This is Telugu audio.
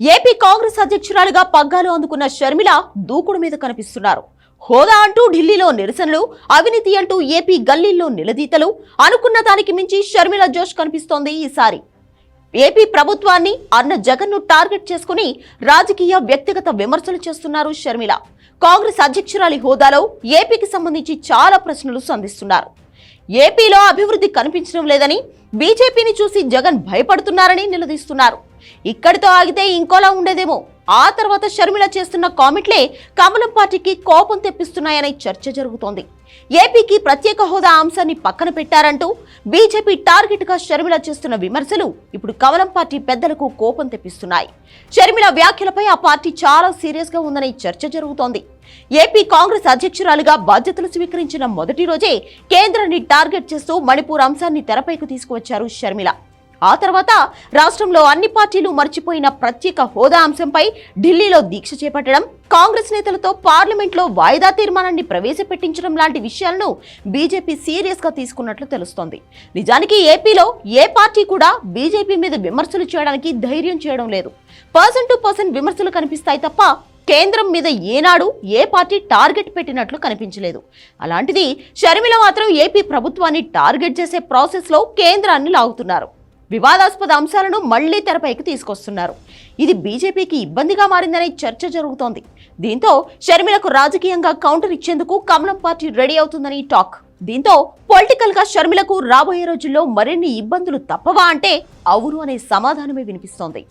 ఏపీ కాంగ్రెస్ అధ్యక్షురాలిగా పగ్గాలు అందుకున్న షర్మిల దూకుడు మీద కనిపిస్తున్నారు. హోదా అంటూ ఢిల్లీలో నిరసనలు అవినీతి అంటూ ఏపీ గల్లీల్లో నిలదీతలు అనుకున్న దానికి మించి షర్మిల జోష్ కనిపిస్తోంది ఈసారి. ఏపీ ప్రభుత్వాన్ని అన్న జగన్ను టార్గెట్ చేసుకుని రాజకీయ వ్యక్తిగత విమర్శలు చేస్తున్నారు షర్మిల. కాంగ్రెస్ అధ్యక్షురాలి హోదాలో ఏపీకి సంబంధించి చాలా ప్రశ్నలు సంధిస్తున్నారు. ఏపీలో అభివృద్ధి కనిపించడం లేదని బీజేపీని చూసి జగన్ భయపడుతున్నారని నిలదీస్తున్నారు. ఇక్కడితో ఆగితే ఇంకోలా ఉండేదేమో. ఆ తర్వాత షర్మిల చేస్తున్న కామెంట్లే కమలం పార్టీకి కోపం తెప్పిస్తున్నాయనే చర్చ జరుగుతోంది. ఏపీకి ప్రత్యేక హోదా అంశాన్ని పక్కన పెట్టారంటూ బీజేపీ టార్గెట్గా షర్మిల చేస్తున్న విమర్శలు ఇప్పుడు కమలం పార్టీ పెద్దలకు కోపం తెప్పిస్తున్నాయి. షర్మిల వ్యాఖ్యలపై ఆ పార్టీ చాలా సీరియస్గా ఉందనే చర్చ జరుగుతోంది. ఏపీ కాంగ్రెస్ అధ్యక్షురాలుగా బాధ్యతలు స్వీకరించిన మొదటి రోజే కేంద్రాన్ని టార్గెట్ చేస్తూ మణిపూర్ అంశాన్ని తెరపైకి తీసుకువచ్చారు షర్మిల. ఆ తర్వాత రాష్ట్రంలో అన్ని పార్టీలు మర్చిపోయిన ప్రత్యేక హోదా అంశంపై ఢిల్లీలో దీక్ష చేపట్టడం కాంగ్రెస్ నేతలతో పార్లమెంట్లో వాయిదా తీర్మానాన్ని ప్రవేశపెట్టించడం లాంటి విషయాలను బీజేపీ సీరియస్గా తీసుకున్నట్లు తెలుస్తోంది. నిజానికి ఏపీలో ఏ పార్టీ కూడా బీజేపీ మీద విమర్శలు చేయడానికి ధైర్యం చేయడం లేదు. పర్సన్ టు పర్సన్ విమర్శలు కనిపిస్తాయి తప్ప కేంద్రం మీద ఏనాడు ఏ పార్టీ టార్గెట్ పెట్టినట్లు కనిపించలేదు. అలాంటిది షర్మిల మాత్రం ఏపీ ప్రభుత్వాన్ని టార్గెట్ చేసే ప్రాసెస్లో కేంద్రాన్ని లాగుతున్నారు. వివాదాస్పద అంశాలను మళ్ళీ తెరపైకి తీసుకొస్తున్నారు. ఇది బీజేపీకి ఇబ్బందిగా మారిందనే చర్చ జరుగుతోంది. దీంతో షర్మిలకు రాజకీయంగా కౌంటర్ ఇచ్చేందుకు కమలం పార్టీ రెడీ అవుతుందని టాక్. దీంతో పొలిటికల్గా షర్మిలకు రాబోయే రోజుల్లో మరిన్ని ఇబ్బందులు తప్పవా అంటే అవును అనే సమాధానమే వినిపిస్తోంది.